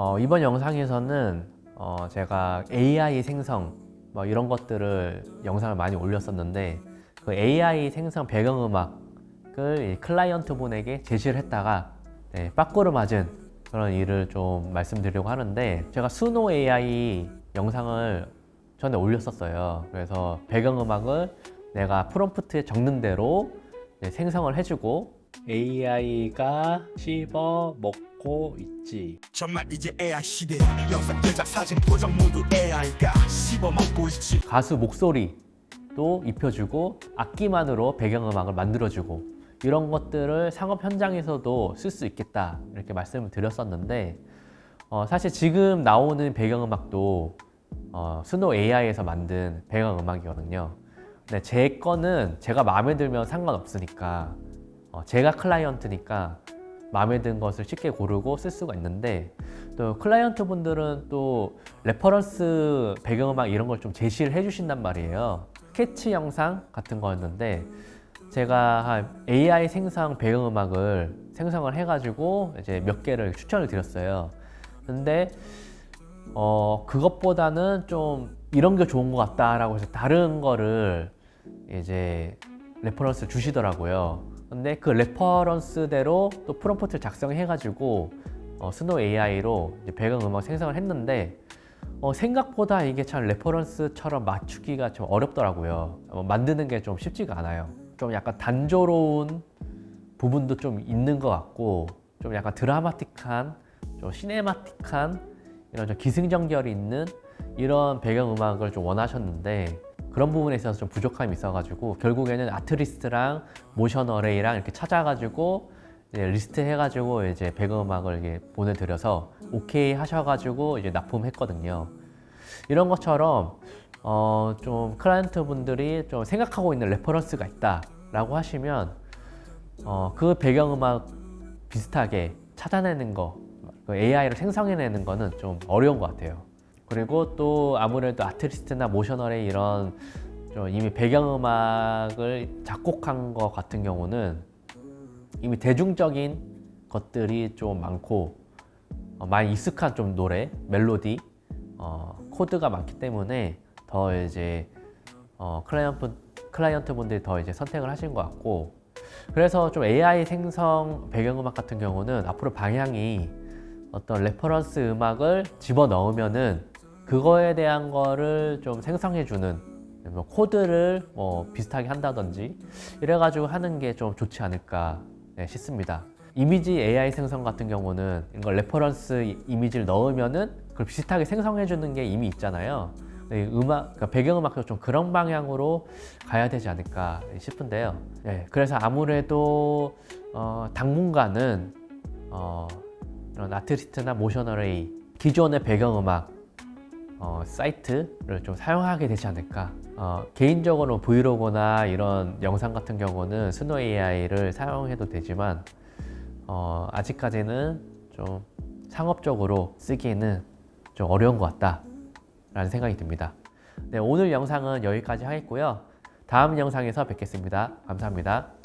어, 이번 영상에서는 어, 제가 AI 생성 뭐 이런 것들을 영상을 많이 올렸었는데 그 AI 생성 배경음악을 이 클라이언트 분에게 제시를 했다가 네, 빠꾸를 맞은 그런 일을 좀 말씀드리려고 하는데 제가 수노 AI 영상을 전에 올렸었어요. 그래서 배경음악을 내가 프롬프트에 적는 대로 이제 생성을 해주고 AI가 씹어 먹고 있지. 정말 이제 AI 시대 영상 제작 사진 보정 모두 AI가 씹어먹고 있지 가수 목소리도 입혀주고 악기만으로 배경음악을 만들어주고 이런 것들을 상업 현장에서도 쓸 수 있겠다 이렇게 말씀을 드렸었는데 어, 사실 지금 나오는 배경음악도 어, 스노 AI에서 만든 배경음악이거든요. 근데 제 거는 제가 마음에 들면 상관없으니까 어, 제가 클라이언트니까 마음에 든 것을 쉽게 고르고 쓸 수가 있는데 또 클라이언트 분들은 또 레퍼런스 배경음악 이런 걸 좀 제시를 해주신단 말이에요. 스케치 영상 같은 거였는데 제가 한 AI 생성 배경음악을 생성을 해가지고 이제 몇 개를 추천을 드렸어요. 근데 어 그것보다는 좀 이런 게 좋은 것 같다라고 해서 다른 거를 이제 레퍼런스를 주시더라고요. 근데 그 레퍼런스대로 또 프롬프트를 작성해가지고 어, 스노 AI로 배경 음악 생성을 했는데 어, 생각보다 이게 참 레퍼런스처럼 맞추기가 좀 어렵더라고요. 어, 만드는 게 좀 쉽지가 않아요. 좀 약간 단조로운 부분도 좀 있는 것 같고 좀 약간 드라마틱한, 좀 시네마틱한 이런 좀 기승전결이 있는 이런 배경 음악을 좀 원하셨는데 그런 부분에 있어서 좀 부족함이 있어가지고 결국에는 아트리스트랑 모션 어레이랑 이렇게 찾아가지고 리스트 해가지고 이제 배경음악을 이게 보내드려서 오케이 하셔가지고 이제 납품했거든요. 이런 것처럼 어, 좀 클라이언트 분들이 좀 생각하고 있는 레퍼런스가 있다라고 하시면 어, 그 배경음악 비슷하게 찾아내는 거, 그 AI를 생성해내는 거는 좀 어려운 것 같아요. 그리고 또 아무래도 아티스트나 모셔널의 이런 좀 이미 배경음악을 작곡한 것 같은 경우는 이미 대중적인 것들이 좀 많고 어, 많이 익숙한 좀 노래, 멜로디, 어, 코드가 많기 때문에 더 이제 어, 클라이언트 클라이언트 분들이 더 이제 선택을 하신 것 같고 그래서 좀 AI 생성 배경음악 같은 경우는 앞으로 방향이 어떤 레퍼런스 음악을 집어 넣으면은 그거에 대한 거를 좀 생성해 주는 뭐 코드를 뭐 비슷하게 한다든지 이래가지고 하는 게 좀 좋지 않을까 네, 싶습니다. 이미지 AI 생성 같은 경우는 이걸 레퍼런스 이- 이미지를 넣으면은 그걸 비슷하게 생성해 주는 게 이미 있잖아요. 네, 음악, 그러니까 배경음악도 좀 그런 방향으로 가야 되지 않을까 싶은데요. 네, 그래서 아무래도 어, 당분간은 어, 이런 아티스트나 모션 어레이 기존의 배경음악 어, 사이트를 좀 사용하게 되지 않을까. 어, 개인적으로 브이로그나 이런 영상 같은 경우는 스노 AI를 사용해도 되지만 어, 아직까지는 좀 상업적으로 쓰기에는 좀 어려운 것 같다 라는 생각이 듭니다. 네, 오늘 영상은 여기까지 하겠고요. 다음 영상에서 뵙겠습니다. 감사합니다.